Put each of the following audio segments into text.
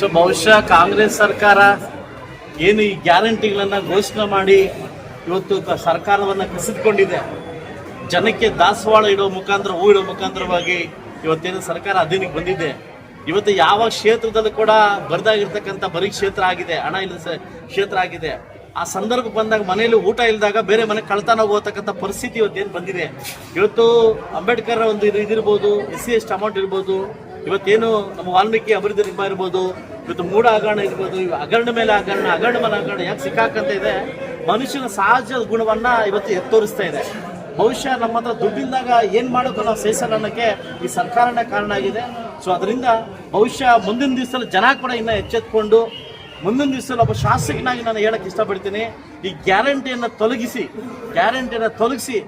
So ಬಹುಶಃ ಕಾಂಗ್ರೆಸ್ ಸರ್ಕಾರ ಏನು ಈ ಗ್ಯಾರಂಟಿಗಳನ್ನು ಘೋಷಣೆ ಮಾಡಿ ಇವತ್ತು ಸರ್ಕಾರವನ್ನು ಕಸಿದುಕೊಂಡಿದೆ. ಜನಕ್ಕೆ ದಾಸವಾಳ ಇಡೋ ಮುಖಾಂತರ, ಹೂ ಇಡೋ ಮುಖಾಂತರವಾಗಿ ಇವತ್ತೇನು ಸರ್ಕಾರ ಅಧೀನಕ್ಕೆ ಬಂದಿದೆ. ಇವತ್ತು ಯಾವ ಕ್ಷೇತ್ರದಲ್ಲೂ ಕೂಡ ಬರದಾಗಿರ್ತಕ್ಕಂಥ ಬರೀ ಕ್ಷೇತ್ರ ಆಗಿದೆ, ಹಣ ಇಲ್ಲದ ಕ್ಷೇತ್ರ ಆಗಿದೆ. ಆ ಸಂದರ್ಭ ಬಂದಾಗ ಮನೆಯಲ್ಲಿ ಊಟ ಇಲ್ಲದಾಗ ಬೇರೆ ಮನೆ ಕಳ್ತಾನ ಹೋಗತಕ್ಕಂಥ ಪರಿಸ್ಥಿತಿ ಇವತ್ತೇನು ಬಂದಿದೆ. ಇವತ್ತು ಅಂಬೇಡ್ಕರ್ ಒಂದು ಇದು ಇದಿರ್ಬೋದು, ಎಸ್ ಸಿ ಎಸ್ ಅಮೌಂಟ್ ಇರ್ಬೋದು ಇವತ್ತೇನು ನಮ್ಮ ವಾಲ್ಮೀಕಿ ಅಭಿವೃದ್ಧಿ ನಿಗಮ ಇರ್ಬೋದು, ಇವತ್ತು ಮೂಢ ಹಗರಣ ಇರ್ಬೋದು, ಇವ ಹಗರಣ ಮೇಲೆ ಹಗರಣ ಹಗರಣ ಮೇಲೆ ಹಗರಣ ಯಾಕೆ ಸಿಕ್ಕಾಕಂತ ಇದೆ? ಮನುಷ್ಯನ ಸಹಜ ಗುಣವನ್ನ ಇವತ್ತು ಎತ್ತೋರಿಸ್ತಾ ಇದೆ. ಬಹುಶಃ ನಮ್ಮ ಹತ್ರ ದುಡ್ಡಿಲ್ದಾಗ ಏನ್ ಮಾಡೋಕೆ ನಾವು ಸೇಸಲ್ಲ ಈ ಸರ್ಕಾರನೇ ಕಾರಣ ಆಗಿದೆ. ಸೊ ಅದರಿಂದ ಬಹುಶಃ ಮುಂದಿನ ದಿವಸದಲ್ಲಿ ಜನ ಕೂಡ ಇನ್ನ ಎಚ್ಚೆತ್ಕೊಂಡು, ಮುಂದಿನ ದಿವಸದಲ್ಲಿ ಒಬ್ಬ ಶಾಸಕನಾಗಿ ನಾನು ಹೇಳಕ್ ಇಷ್ಟಪಡ್ತೀನಿ. ಈ ಗ್ಯಾರಂಟಿಯನ್ನ ತೊಲಗಿಸಿ ಗ್ಯಾರಂಟಿಯನ್ನ ತೊಲಗಿಸಿ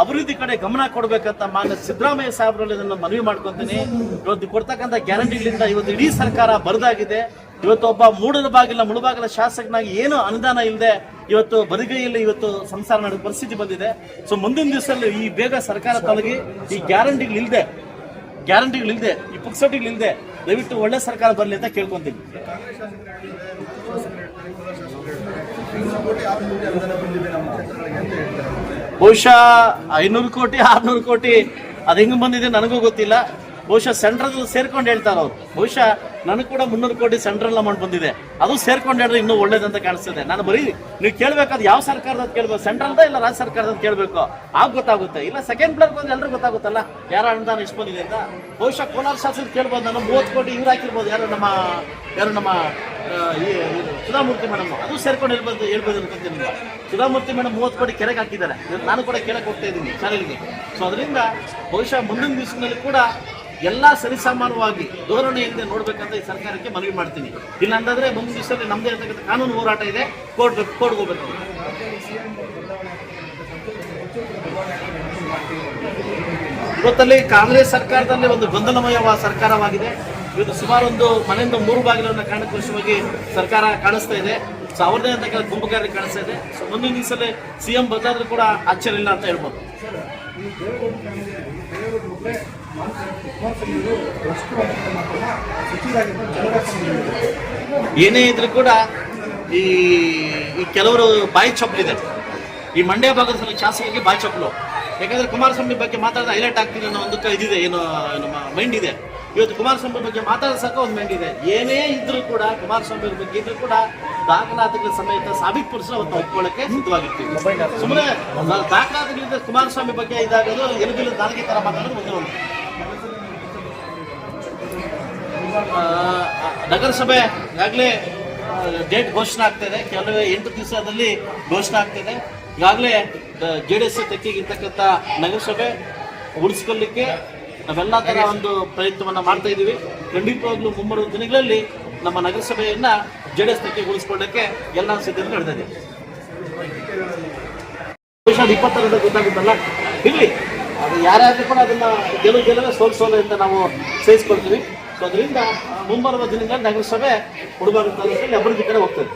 ಅಭಿವೃದ್ಧಿ ಕಡೆ ಗಮನ ಕೊಡಬೇಕಂತ ಮಾನ್ಯ ಸಿದ್ದರಾಮಯ್ಯ ಸಾಹೇಬರಲ್ಲಿ ಇದನ್ನು ಮನವಿ ಮಾಡ್ಕೊತೀನಿ. ಇವತ್ತು ಕೊಡ್ತಕ್ಕಂಥ ಗ್ಯಾರಂಟಿಗಳಿಂದ ಇವತ್ತು ಇಡೀ ಸರ್ಕಾರ ಬರದಾಗಿದೆ. ಇವತ್ತು ಒಬ್ಬ ಮೂಡದ ಬಾಗಿಲ, ಮುಳುಬಾಗಿಲ ಶಾಸಕನಾಗಿ ಏನು ಅನುದಾನ ಇಲ್ಲದೆ ಇವತ್ತು ಬರಿಗೈಯಲ್ಲಿ ಇವತ್ತು ಸಂಸಾರ ನಡೆದ ಪರಿಸ್ಥಿತಿ ಬಂದಿದೆ. ಸೊ ಮುಂದಿನ ದಿವಸದಲ್ಲಿ ಈ ಬೇಗ ಸರ್ಕಾರ ತೊಲಗಿ ಈ ಗ್ಯಾರಂಟಿಗಳಿಲ್ಲದೆ ಗ್ಯಾರಂಟಿಗಳಿಲ್ಲದೆ ಈ ಇಲ್ಲದೆ ದಯವಿಟ್ಟು ಒಳ್ಳೆ ಸರ್ಕಾರ ಬರಲಿ ಅಂತ ಕೇಳ್ಕೊಂತೀನಿ. ಬಹುಶಃ ಐನೂರು ಕೋಟಿ, ಆರ್ನೂರು ಕೋಟಿ, ಅದು ಹೆಂಗ್ ಬಂದಿದೆ ನನಗೂ ಗೊತ್ತಿಲ್ಲ. ಬಹುಶಃ ಸೆಂಟ್ರಲ್ ಸೇರ್ಕೊಂಡು ಹೇಳ್ತಾರೆ ಅವ್ರು. ಬಹುಶಃ ನನಗೆ ಕೂಡ ಮುನ್ನೂರು ಕೋಟಿ ಸೆಂಟ್ರಲ್ ಅಮೌಂಟ್ ಬಂದಿದೆ. ಅದು ಸೇರ್ಕೊಂಡು ಹೇಳಿದ್ರೆ ಇನ್ನೂ ಒಳ್ಳೇದಂತ ಕಾಣಿಸ್ತದೆ. ನಾನು ಬರೀ ನೀವು ಕೇಳಬೇಕಾದ್ರೆ ಯಾವ ಸರ್ಕಾರದ ಕೇಳ್ಬೇಕು? ಸೆಂಟ್ರಲ್ದ ಇಲ್ಲ ರಾಜ್ಯ ಸರ್ಕಾರದ ಕೇಳಬೇಕು? ಆಗ ಗೊತ್ತಾಗುತ್ತೆ. ಇಲ್ಲ ಸೆಕೆಂಡ್ ಪ್ಲೇರ್ ಬಂದ್ರೆ ಎಲ್ಲರೂ ಗೊತ್ತಾಗುತ್ತಲ್ಲ? ಯಾರ ಅನುದಾನ ಎಷ್ಟು ಬಂದಿದೆ ಅಂತ? ಬಹುಶಃ ಕೋಲಾರ ಶಾಸನ ಕೇಳ್ಬೋದು ನಾನು. ಮೂವತ್ತು ಕೋಟಿ ಇವ್ರು ಹಾಕಿರ್ಬೋದು. ಯಾರು ನಮ್ಮ ಯಾರು ನಮ್ಮ ಈ ಸುಧಾಮೂರ್ತಿ ಮೇಡಮ್ ಅದು ಸೇರ್ಕೊಂಡು ಹೇಳ್ಬೋದು ಹೇಳ್ಬೋದು ಅನ್ಕೊಂತೀನಿ. ಸುಧಾಮೂರ್ತಿ ಮೇಡಮ್ ಮೂವತ್ತು ಕೋಟಿ ಕೆರೆಗೆ ಹಾಕಿದ್ದಾರೆ. ನಾನು ಕೂಡ ಕೆಳಗೆ ಹೋಗ್ತಾ ಇದ್ದೀನಿ ಚಾನಲ್ಗೆ. ಸೊ ಅದರಿಂದ ಬಹುಶಃ ಮುಂದಿನ ದಿವಸದಲ್ಲಿ ಕೂಡ ಎಲ್ಲ ಸರಿಸಮಾನವಾಗಿ ಧೋರಣೆಯಿಂದ ನೋಡ್ಬೇಕಂತ ಈ ಸರ್ಕಾರಕ್ಕೆ ಮನವಿ ಮಾಡ್ತೀನಿ. ಇಲ್ಲ ಅಂತಂದ್ರೆ ಮುಂದಿನ ದಿವಸದಲ್ಲಿ ನಮ್ಮದೇ ಇರತಕ್ಕಂಥ ಕಾನೂನು ಹೋರಾಟ ಇದೆ. ಕೋರ್ಟ್ ಕೋರ್ಟ್ ಹೋಗ್ಬೇಕು ಇವತ್ತಲ್ಲಿ ಕಾಂಗ್ರೆಸ್ ಸರ್ಕಾರದಲ್ಲಿ ಒಂದು ಗೊಂದಲಮಯ ಸರ್ಕಾರವಾಗಿದೆ. ಇವತ್ತು ಸುಮಾರು ಒಂದು ಮನೆಯಿಂದ ಮೂರು ಬಾಗಿಲನ್ನು ಕಾರಣಕೋಶವಾಗಿ ಸರ್ಕಾರ ಕಾಣಿಸ್ತಾ ಇದೆ. ಸೊ ಅವ್ರದೇ ಅಂತ ಕೆಲವು ಕಾಣಿಸ್ತಾ ಇದೆ. ಸೊ ಮುಂದಿನ ದಿವಸದಲ್ಲಿ ಸಿ ಎಂ ಬದಲಾದ್ರೂ ಕೂಡ ಆಶ್ಚರ್ಯ ಇಲ್ಲ ಅಂತ ಹೇಳ್ಬೋದು. ಏನೇ ಇದ್ರೂ ಕೂಡ ಈ ಈ ಕೆಲವರು ಬಾಯಿ ಚಪ್ಪಲಿದೆ. ಈ ಮಂಡ್ಯ ಭಾಗದ ಸಲ ಶಾಸಕರಿಗೆ ಬಾಯಿ ಚಪ್ಪಲು. ಯಾಕಂದ್ರೆ ಕುಮಾರಸ್ವಾಮಿ ಬಗ್ಗೆ ಮಾತಾಡಿದ್ರೆ ಹೈಲೈಟ್ ಆಗ್ತೀನಿ ಅನ್ನೋ ಒಂದು ಇದಿದೆ ಏನು ನಮ್ಮ ಮೈಂಡ್ ಇದೆ. ಇವತ್ತು ಕುಮಾರಸ್ವಾಮಿ ಬಗ್ಗೆ ಮಾತಾಡ್ಸಕ್ಕ ಒಂದು ಮೆಂಡಿದೆ ಏನೇ ಇದ್ರೂ ಕೂಡ ಕುಮಾರಸ್ವಾಮಿ ಬಗ್ಗೆ ಇದ್ರೂ ಕೂಡ ದಾಖಲಾತಿಗಳ ಸಮೇತ ಸಾಬೀತುಪಡಿಸಲು ಅವತ್ತು ಒಪ್ಕೊಳ್ಳಕ್ಕೆ ಸಿದ್ಧವಾಗಿರ್ತೀವಿ. ಸುಮ್ಮನೆ ದಾಖಲಾತಿಗಳಿಂದ ಕುಮಾರಸ್ವಾಮಿ ಬಗ್ಗೆ ಇದಾಗೋದು ಎಲುಬಿಲ್ಲ ನಾಲ್ಕೇ ತರ ಮಾತಾಡೋದು ಒಂದೇ ಒಂದು. ನಗರಸಭೆ ಈಗಾಗಲೇ ಡೇಟ್ ಘೋಷಣೆ ಆಗ್ತಿದೆ ಕೆಲವೇ ಎಂಟು ದಿವಸದಲ್ಲಿ ಘೋಷಣೆ ಆಗ್ತಿದೆ ಈಗಾಗಲೇ ಜೆ ಡಿ ಎಸ್ ತೆಕ್ಕಿಗಿರ್ತಕ್ಕಂಥ ನಗರಸಭೆ ಉಳಿಸ್ಕೊಳ್ಳಿಕ್ಕೆ ನಾವೆಲ್ಲ ಥರ ಒಂದು ಪ್ರಯತ್ನವನ್ನ ಮಾಡ್ತಾ ಇದ್ದೀವಿ. ಖಂಡಿತವಾಗ್ಲೂ ಮುಂಬರುವ ದಿನಗಳಲ್ಲಿ ನಮ್ಮ ನಗರಸಭೆಯನ್ನ ಜೆ ಡಿ ಎಸ್ ಉಳಿಸ್ಕೊಳ್ಳಕ್ಕೆ ಎಲ್ಲ ಸಿದ್ಧತೆ ನಡೆದಿದೆ ಬಹುಶಃ ಇಪ್ಪತ್ತರಿಂದ ಗೊತ್ತಾಗುತ್ತಲ್ಲ? ಇಲ್ಲಿ ಅದು ಯಾರ್ಯಾರು ಕೂಡ ಅದನ್ನ ಗೆಲುವು ಗೆಲುವೆ ಸೋಲು ಸೋಲು ಅಂತ ನಾವು ಸೇರಿಸ್ಕೊಳ್ತೀವಿ ಸೊ ಅದರಿಂದ ಮುಂಬರುವ ದಿನಗಳಲ್ಲಿ ನಗರಸಭೆ ಹುಡುಗ ತಾಲೂಕಲ್ಲಿ ಅಭಿವೃದ್ಧಿ ಕಡೆ ಹೋಗ್ತದೆ.